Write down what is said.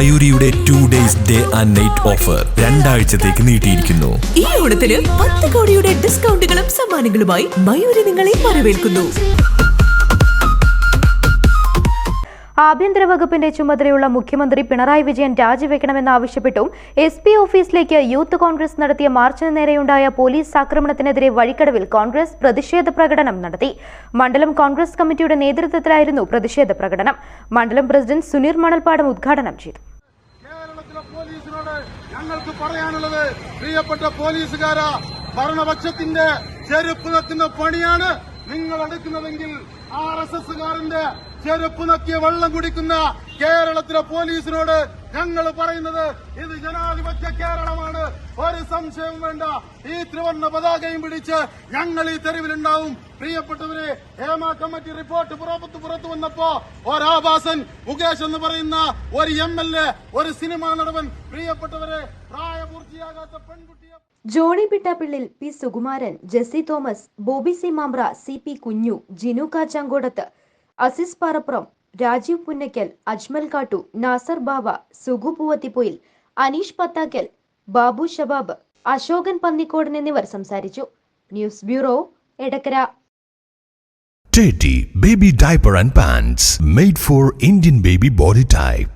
മയൂരിയുടെ two days day and night offer രണ്ടാഴ്ചത്തേക്ക് നീട്ടിയിരിക്കുന്നു. ഈ ഓണത്തിന് പത്ത് കോടിയുടെ ഡിസ്കൗണ്ടുകളും സമ്മാനങ്ങളുമായി മയൂരി നിങ്ങളെ വരവേൽക്കുന്നു. ആഭ്യന്തര വകുപ്പിന്റെ ചുമതലയുള്ള മുഖ്യമന്ത്രി പിണറായി വിജയൻ രാജിവെക്കണമെന്നാവശ്യപ്പെട്ടും എസ് പി ഓഫീസിലേക്ക് യൂത്ത് കോൺഗ്രസ് നടത്തിയ മാർച്ചിന് നേരെയുണ്ടായ പോലീസ് ആക്രമണത്തിനെതിരെ വഴിക്കടവിൽ കോൺഗ്രസ് പ്രതിഷേധ പ്രകടനം നടത്തി. മണ്ഡലം കോൺഗ്രസ് കമ്മിറ്റിയുടെ നേതൃത്വത്തിലായിരുന്നു പ്രതിഷേധ പ്രകടനം. മണ്ഡലം പ്രസിഡന്റ് സുനീർ മണൽപ്പാടം ഉദ്ഘാടനം ചെയ്തു. കേരളത്തിലെ പോലീസിനോട് ഞങ്ങൾക്ക് പറയാനുള്ളത് പ്രിയപ്പെട്ട പോലീസുകാരാ ഭരണപക്ഷത്തിന്റെ ചെരുപ്പ് നക്കുന്ന പണിയാണ് നിങ്ങൾ എടുക്കുന്നതെങ്കിൽ ആർ എസ് എസുകാരന്റെ ചെരുപ്പ് നക്കിയ വെള്ളം കുടിക്കുന്ന കേരളത്തിലെ പോലീസിനോട് ഞങ്ങൾ പറയുന്നത് ഇത് ജനാധിപത്യ കേരളമാണ് ഒരു സംശയവും വേണ്ട. ഈ ത്രിവർണ പതാകയും പിടിച്ച് ഞങ്ങൾ ഈ തെരുവിലുണ്ടാവും. പ്രിയപ്പെട്ടവരെ ഹേമ കമ്മിറ്റി റിപ്പോർട്ട് പുറത്ത് പുറത്തു വന്നപ്പോ ഒരാഭാസൻ മുകേഷ് എന്ന് പറയുന്ന ഒരു എം എൽ എ ഒരു സിനിമാ നടവൻ പ്രിയപ്പെട്ടവരെ പ്രായപൂർത്തിയാകാത്ത പെൺകുട്ടിയെ Johny Pittappillil P Sukumaran Jessy Thomas Bobby C Mamra C P Kunju Jinu Kachankodath Aziz Parappuram Rajeev Punnakkal Ajmal Kattu Nasar Bava Sugu Poovathipoyil Aneesh Pathakkal Babu Shabab Ashokan Pannikodan എന്നിവർ സംസാരിച്ചു news bureau Edakkara Teddy Baby Diaper and Pants made for Indian baby body type.